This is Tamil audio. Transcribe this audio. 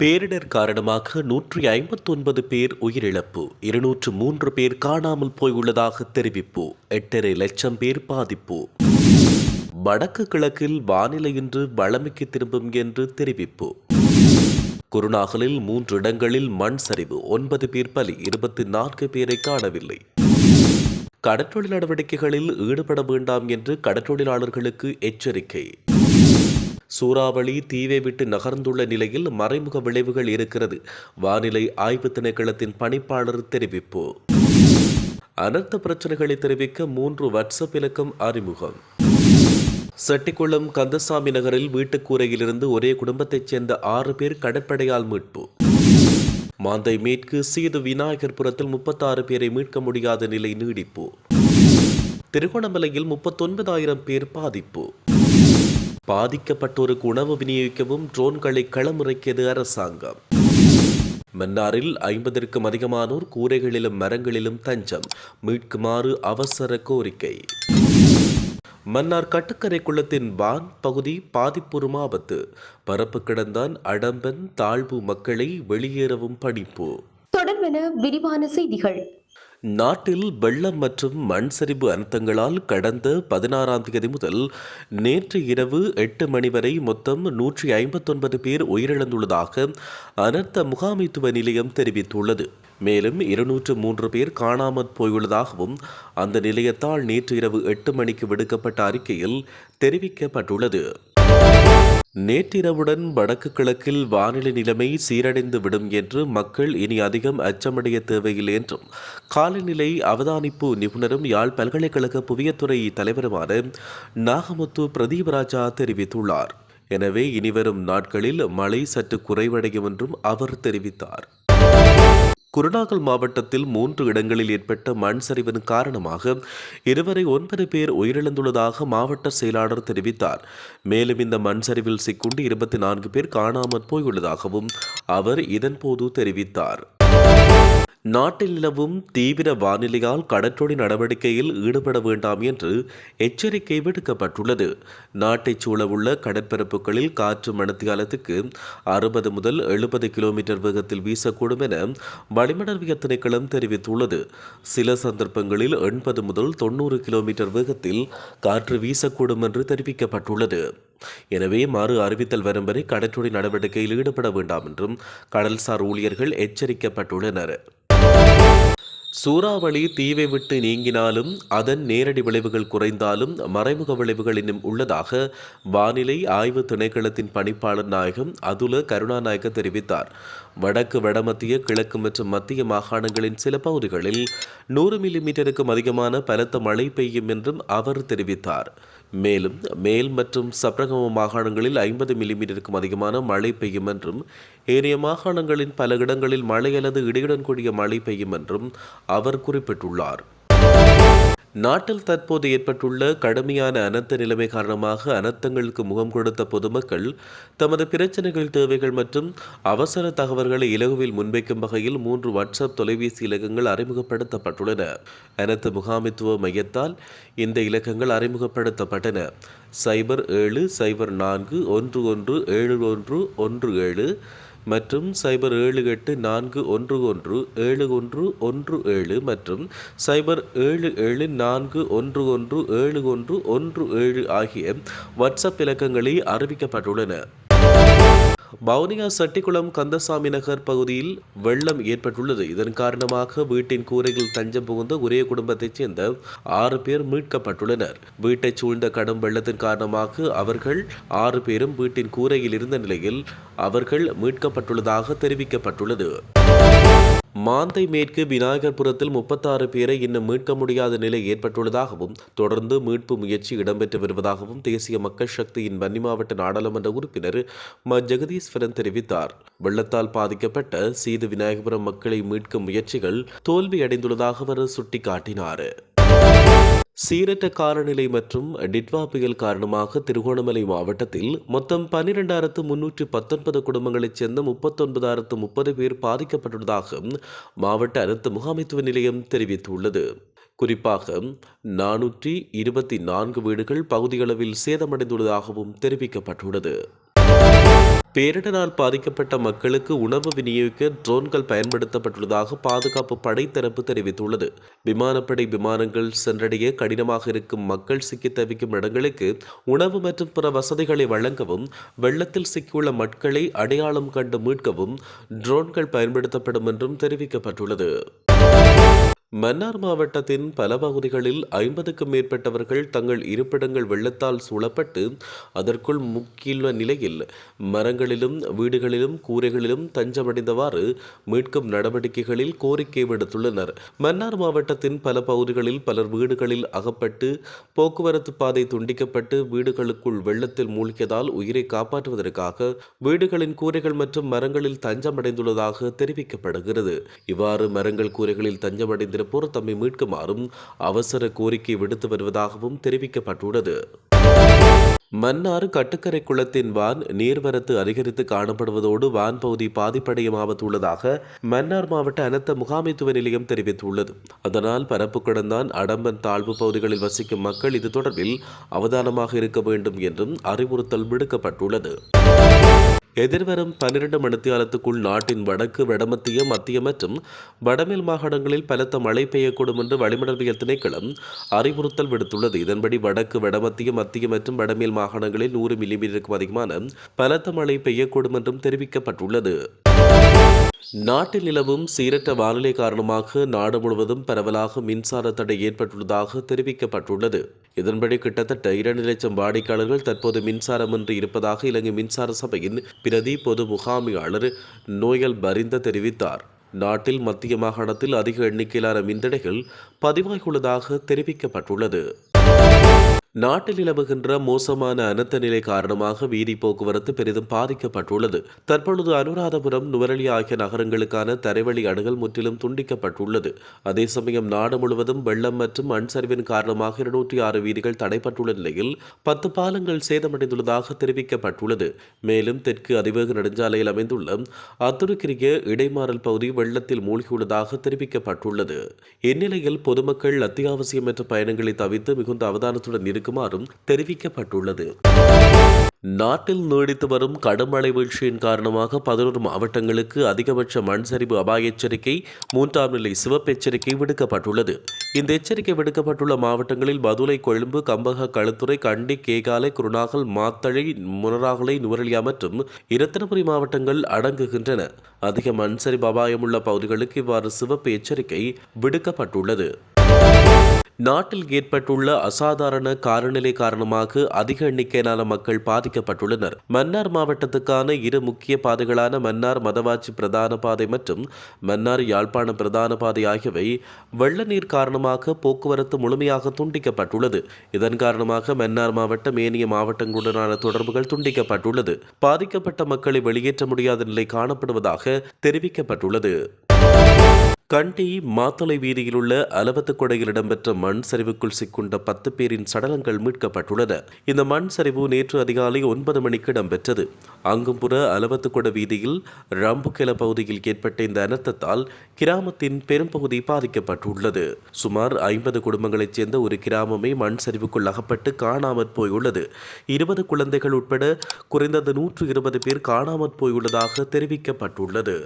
பேரிடர் காரணமாக நூற்றி ஐம்பத்தொன்பது பேர் உயிரிழப்பு இருநூற்று மூன்று பேர் காணாமல் போயுள்ளதாக தெரிவிப்பு எட்டரை லட்சம் பேர் பாதிப்பு. வடக்கு கிழக்கில் வானிலை இன்று வளமைக்கு திரும்பும் என்று தெரிவிப்பு. குருநாகலில் மூன்று இடங்களில் மண் சரிவு ஒன்பது பேர் பலி இருபத்தி நான்கு பேரை காணவில்லை. கடற்றொழில் நடவடிக்கைகளில் ஈடுபட வேண்டாம் என்று கடற்றொழிலாளர்களுக்கு எச்சரிக்கை. சூறாவளி தீவை விட்டு நகர்ந்துள்ள நிலையில் மறைமுக விளைவுகள் இருக்கிறது. வானிலை ஆய்வு திணைக்களத்தின் பணிப்பாளர் தெரிவிப்பு. அனர்த்த பிரச்சனைகளை தெரிவிக்க மூன்று வாட்ஸ்அப் இலக்கம் அறிமுகம். செட்டிக்குளம் கந்தசாமி நகரில் வீட்டுக்கூரையிலிருந்து ஒரே குடும்பத்தைச் சேர்ந்த ஆறு பேர் கடற்படையால் மீட்பு. மாந்தை மீட்கு சீது விநாயகர்புரத்தில் முப்பத்தாறு பேரை மீட்க முடியாத நிலை நீடிப்பு. திருகோணமலையில் முப்பத்தொன்பதாயிரம் பேர் பாதிப்பு. பாதிக்கப்பட்டோருக்கு உணவு விநியோகிக்கவும் ட்ரோன்களை களமிறக்கியது அரசாங்கம். மன்னாரில் ஐம்பதற்கும் அதிகமானோர் கூரைகளிலும் மரங்களிலும் தஞ்சம். மீட்குமாறு அவசர கோரிக்கை. மன்னார் கட்டுக்கரை குளத்தின் வான் பகுதி பாதிப்புறும் ஆபத்து. பரப்பு கிடந்தான் அடம்பன் தாழ்வு மக்களை வெளியேறவும் பணிப்பு. தொடர்பென விரிவான செய்திகள். நாட்டில் வெள்ளம் மற்றும் மண் சரிவு அனர்த்தங்களால் கடந்த பதினாறாம் தேதி முதல் நேற்று இரவு எட்டு மணி வரை மொத்தம் நூற்றி ஐம்பத்தொன்பது பேர் உயிரிழந்துள்ளதாக அனர்த்த முகாமைத்துவ நிலையம் தெரிவித்துள்ளது. மேலும் இருநூற்று மூன்று பேர் காணாமற் போயுள்ளதாகவும் அந்த நிலையத்தால் நேற்று இரவு எட்டு மணிக்கு விடுக்கப்பட்ட அறிக்கையில் தெரிவிக்கப்பட்டுள்ளது. நேற்றிரவுடன் வடக்கு கிழக்கில் வானிலை நிலைமை சீரடைந்து விடும் என்று மக்கள் இனி அதிகம் அச்சமடைய தேவையில்லை என்றும் காலநிலை அவதானிப்பு நிபுணரும் யாழ் பல்கலைக்கழக புவியத்துறை தலைவருமான நாகமுத்து பிரதீபராஜா தெரிவித்துள்ளார். எனவே இனிவரும் நாட்களில் மழை சற்று குறைவடையும் என்றும் அவர் தெரிவித்தார். குருநாகல் மாவட்டத்தில் மூன்று இடங்களில் ஏற்பட்ட மண் சரிவின் காரணமாக இதுவரை ஒன்பது பேர் உயிரிழந்துள்ளதாக மாவட்ட செயலாளர் தெரிவித்தார். மேலும் இந்த மண் சரிவில் சிக்குண்டு இருபத்தி நான்கு பேர் காணாமற் போயுள்ளதாகவும் அவர் இதன்போது தெரிவித்தார். நாட்டில் நிலவும் தீவிர வானிலையால் கடற்றொழி நடவடிக்கையில் ஈடுபட வேண்டாம் என்று எச்சரிக்கை விடுக்கப்பட்டுள்ளது. நாட்டைச் சூழவுள்ள கடற்பரப்புகளில் காற்று மணத்தியாலத்துக்கு அறுபது முதல் எழுபது கிலோமீட்டர் வேகத்தில் வீசக்கூடும் என வளிமண்டலவியல் திணைக்களம் தெரிவித்துள்ளது. சில சந்தர்ப்பங்களில் எண்பது முதல் தொண்ணூறு கிலோமீட்டர் வேகத்தில் காற்று வீசக்கூடும் என்று தெரிவிக்கப்பட்டுள்ளது. எனவே மறு அறிவித்தல் வரும் வரை கடற்றொழி நடவடிக்கையில் ஈடுபட வேண்டாம் என்றும் கடல்சார் ஊழியர்கள் எச்சரிக்கப்பட்டுள்ளனர். சூறாவளி தீவை விட்டு நீங்கினாலும் அதன் நேரடி விளைவுகள் குறைந்தாலும் மறைமுக விளைவுகள் இன்னும் உள்ளதாக வானிலை ஆய்வு திணைக்களத்தின் பணிப்பாளர் நாயகம் அதுல கருணாநாயக்க தெரிவித்தார். வடக்கு வடமத்திய கிழக்கு மற்றும் மத்திய மாகாணங்களின் சில பகுதிகளில் நூறு மில்லிமீட்டருக்கும் அதிகமான பலத்த மழை பெய்யும் என்றும் அவர் தெரிவித்தார். மேலும் மேல் மற்றும் சப்ரகம மாகாணங்களில் ஐம்பது மில்லிமீட்டருக்கும் அதிகமான மழை பெய்யும் என்றும் ஏனைய மாகாணங்களின் பல இடங்களில் மழை அல்லது இடியுடன் கூடிய மழை பெய்யும் என்றும் அவர் குறிப்பிட்டுள்ளார். நாட்டில் தற்போது ஏற்பட்டுள்ள கடுமையான அனர்த்த நிலைமை காரணமாக அனர்த்தங்களுக்கு முகம் கொடுத்த பொதுமக்கள் தமது பிரச்சனைகள் தேவைகள் மற்றும் அவசர தகவல்களை இலகுவில் முன்வைக்கும் வகையில் மூன்று வாட்ஸ்அப் தொலைபேசி இலக்கங்கள் அறிமுகப்படுத்தப்பட்டுள்ளன. அனர்த்த முகாமித்துவ மையத்தால் இந்த இலக்கங்கள் அறிமுகப்படுத்தப்பட்டன. சைபர் ஏழு சைபர் நான்கு ஒன்று ஒன்று ஏழு ஒன்று ஒன்று ஏழு மற்றும் சைபர் ஏழு எட்டு நான்கு ஒன்று ஒன்று ஏழு ஒன்று ஒன்று ஏழு மற்றும் சைபர் ஏழு ஏழு நான்கு ஒன்று ஒன்று ஏழு ஒன்று ஒன்று ஏழு ஆகிய வாட்ஸ்அப் இலக்கங்களே அறிவிக்கப்பட்டுள்ளன. வவுனியா சட்டிக்குளம் கந்தசாமி நகர் பகுதியில் வெள்ளம் ஏற்பட்டுள்ளது. இதன் காரணமாக வீட்டின் கூரையில் தஞ்சம் புகுந்த ஒரே குடும்பத்தைச் சேர்ந்த ஆறு பேர் மீட்கப்பட்டுள்ளனர். வீட்டைச் சூழ்ந்த கடும் வெள்ளத்தின் காரணமாக அவர்கள் ஆறு பேரும் வீட்டின் கூரையில் இருந்த நிலையில் அவர்கள் மீட்கப்பட்டுள்ளதாக தெரிவிக்கப்பட்டுள்ளது. மாந்தை மேற்கு விநாயகர்புரத்தில் முப்பத்தாறு பேரை இன்னும் மீட்க முடியாத நிலை ஏற்பட்டுள்ளதாகவும் தொடர்ந்து மீட்பு முயற்சி இடம்பெற்று வருவதாகவும் தேசிய மக்கள் சக்தியின் வன்னி மாவட்ட நாடாளுமன்ற உறுப்பினர் ம. ஜெகதீஸ்வரன் தெரிவித்தார். வெள்ளத்தால் பாதிக்கப்பட்ட சீது விநாயகபுரம் மக்களை மீட்கும் முயற்சிகள் தோல்வியடைந்துள்ளதாக அவர் சுட்டிக்காட்டினார். சீரற்ற காலநிலை மற்றும் டிட்வா புயல் காரணமாக திருகோணமலை மாவட்டத்தில் மொத்தம் பன்னிரெண்டாயிரத்து முன்னூற்றி பத்தொன்பது குடும்பங்களைச் சேர்ந்த முப்பத்தொன்பதாயிரத்து முப்பது பேர் பாதிக்கப்பட்டுள்ளதாக மாவட்ட அனைத்து முகாமைத்துவ நிலையம் தெரிவித்துள்ளது. குறிப்பாக நானூற்றி இருபத்தி நான்கு வீடுகள் பகுதியளவில் சேதமடைந்துள்ளதாகவும் தெரிவிக்கப்பட்டுள்ளது. பேரிடரால் பாதிக்கப்பட்ட மக்களுக்கு உணவு விநியோகிக்க ட்ரோன்கள் பயன்படுத்தப்பட்டுள்ளதாக பாதுகாப்பு படை தரப்பு தெரிவித்துள்ளது. விமானப்படை விமானங்கள் சென்றடைய கடினமாக இருக்கும் மக்கள் சிக்கி தவிக்கும் இடங்களுக்கு உணவு மற்றும் பிற வசதிகளை வழங்கவும் வெள்ளத்தில் சிக்கியுள்ள மக்களை அடையாளம் கண்டு மீட்கவும் ட்ரோன்கள் பயன்படுத்தப்படும் என்றும் தெரிவிக்கப்பட்டுள்ளது. மன்னார் மாவட்டத்தின் பல பகுதிகளில் ஐம்பதுக்கும் மேற்பட்டவர்கள் தங்கள் இருப்பிடங்கள் வெள்ளத்தால் சூழப்பட்டு அதற்குள் முக்கியுள்ள நிலையில் மரங்களிலும் வீடுகளிலும் கூரைகளிலும் தஞ்சமடைந்தவாறு மீட்கும் நடவடிக்கைகளில் கோரிக்கை விடுத்துள்ளனர். மன்னார் மாவட்டத்தின் பல பகுதிகளில் பலர் வீடுகளில் அகப்பட்டு போக்குவரத்து பாதை துண்டிக்கப்பட்டு வீடுகளுக்குள் வெள்ளத்தில் மூழ்கியதால் உயிரை காப்பாற்றுவதற்காக வீடுகளின் கூரைகள் மற்றும் மரங்களில் தஞ்சமடைந்துள்ளதாக தெரிவிக்கப்படுகிறது. இவ்வாறு மரங்கள் கூரைகளில் தஞ்சமடைந்திருப்போர் தம்மை மீட்குமாறும் அவசர கோரிக்கை விடுத்து வருவதாகவும் தெரிவிக்கப்பட்டுள்ளது. மன்னார் கட்டுக்கரை குளத்தின் வான் நீர்வரத்து அதிகரித்து காணப்படுவதோடு வான் பகுதி பாதிப்படையும் ஆபத்து மன்னார் மாவட்ட அனர்த்த முகாமைத்துவ நிலையம் தெரிவித்துள்ளது. அதனால் பரப்பு கடந்தான் அடம்பன் தாழ்வு பகுதிகளில் வசிக்கும் மக்கள் இது தொடர்பில் அவதானமாக இருக்க வேண்டும் என்றும் அறிவுறுத்தல் விடுக்கப்பட்டுள்ளது. எதிர்வரும் பன்னிரண்டு மணித்தியாலத்துக்குள் நாட்டின் வடக்கு வடமத்திய மத்திய மற்றும் வடமேல் மாகாணங்களில் பலத்த மழை பெய்யக்கூடும் என்று வளிமண்டலவியல் திணைக்களம் அறிவுறுத்தல் விடுத்துள்ளது. இதன்படி வடக்கு வடமத்திய மத்திய மற்றும் வடமேல் மாகாணங்களில் நூறு மில்லிமீட்டருக்கும் அதிகமான பலத்த மழை பெய்யக்கூடும் என்றும் தெரிவிக்கப்பட்டுள்ளது. நாட்டில் நிலவும் சீரற்ற வானிலை காரணமாக நாடு முழுவதும் பரவலாக மின்சார தடை ஏற்பட்டுள்ளதாக தெரிவிக்கப்பட்டுள்ளது. இதன்படி கிட்டத்தட்ட இரண்டு லட்சம் வாடிக்கையாளர்கள் தற்போது மின்சாரமின்றி இருப்பதாக இலங்கை மின்சார சபையின் பிரதி பொது முகாமியாளர் நோயல் பரிந்த தெரிவித்தார். நாட்டில் மத்திய மாகாணத்தில் அதிக எண்ணிக்கையிலான மின்தடைகள் பதிவாகியுள்ளதாக தெரிவிக்கப்பட்டுள்ளது. நாட்டில் நிலவுகின்ற மோசமான அனர்த்த நிலை காரணமாக வீதி போக்குவரத்து பெரிதும் பாதிக்கப்பட்டுள்ளது. தற்பொழுது அனுராதபுரம் நுவரலி ஆகிய நகரங்களுக்கான தரைவழி அணுகல் முற்றிலும் துண்டிக்கப்பட்டுள்ளது. அதே சமயம் நாடு முழுவதும் வெள்ளம் மற்றும் மண் சரிவின் காரணமாக இருநூற்றி ஆறு வீதிகள் தடைப்பட்டுள்ள நிலையில் பத்து பாலங்கள் சேதமடைந்துள்ளதாக தெரிவிக்கப்பட்டுள்ளது. மேலும் தெற்கு அதிவேக நெடுஞ்சாலையில் அமைந்துள்ள அத்துருக்கிரிய இடைமாறல் பகுதி வெள்ளத்தில் மூழ்கியுள்ளதாக தெரிவிக்கப்பட்டுள்ளது. இந்நிலையில் பொதுமக்கள் அத்தியாவசியமற்ற பயணங்களை தவிர்த்து மிகுந்த அவதானத்துடன் இருக்குமாறும் தெரிவிக்கப்பட்டுள்ளது. நாட்டில் நீடித்து வரும் கடும் மழை வீழ்ச்சியின் காரணமாக பதினோரு மாவட்டங்களுக்கு அதிகபட்ச மண் சரிவு அபாய எச்சரிக்கை மூன்றாம் நிலை சிவப்பு எச்சரிக்கை விடுக்கப்பட்டுள்ளது. இந்த எச்சரிக்கை விடுக்கப்பட்டுள்ள மாவட்டங்களில் பதுளை கொழும்பு கம்பக களுத்துறை கண்டி கேகாலை குருநாகல் மாத்தளை முனராகலை நுவரலியா மற்றும் இரத்தினபுரி மாவட்டங்கள் அடங்குகின்றன. அதிக மண் சரிவு அபாயமுள்ள பகுதிகளுக்கு இவ்வாறு சிவப்பு எச்சரிக்கை விடுக்கப்பட்டுள்ளது. நாட்டில் ஏற்பட்டுள்ள அசாதாரண காலநிலை காரணமாக அதிக எண்ணிக்கையிலான மக்கள் பாதிக்கப்பட்டுள்ளனர். மன்னார் மாவட்டத்துக்கான இரு முக்கிய பாதைகளான மன்னார் மதவாச்சி பிரதான பாதை மற்றும் மன்னார் யாழ்ப்பாண பிரதான பாதை ஆகியவை வெள்ள நீர் காரணமாக போக்குவரத்து முழுமையாக துண்டிக்கப்பட்டுள்ளது. இதன் காரணமாக மன்னார் மாவட்டம் ஏனைய மாவட்டங்களுடனான தொடர்புகள் துண்டிக்கப்பட்டுள்ளது. பாதிக்கப்பட்ட மக்களை வெளியேற்ற முடியாத நிலை காணப்படுவதாக தெரிவிக்கப்பட்டுள்ளது. கண்டி மாத்தளை வீதியில் உள்ள கொடையில் இடம்பெற்ற மண் சரிவுக்குள் சிக்குண்ட பத்து பேரின் சடலங்கள் மீட்கப்பட்டுள்ளன. இந்த மண் சரிவு நேற்று அதிகாலை ஒன்பது மணிக்கு இடம்பெற்றது. அங்கும்புற அலவத்துக்கொட வீதியில் ரம்புக்கெல பகுதியில் ஏற்பட்ட இந்த அனர்த்தத்தால் கிராமத்தின் பெரும்பகுதி பாதிக்கப்பட்டுள்ளது. சுமார் ஐம்பது குடும்பங்களைச் சேர்ந்த ஒரு கிராமமே மண் சரிவுக்குள் அகப்பட்டு காணாமற் போயுள்ளது. இருபது குழந்தைகள் உட்பட குறைந்தது நூற்று இருபது பேர் காணாமற் போயுள்ளதாக தெரிவிக்கப்பட்டுள்ளது.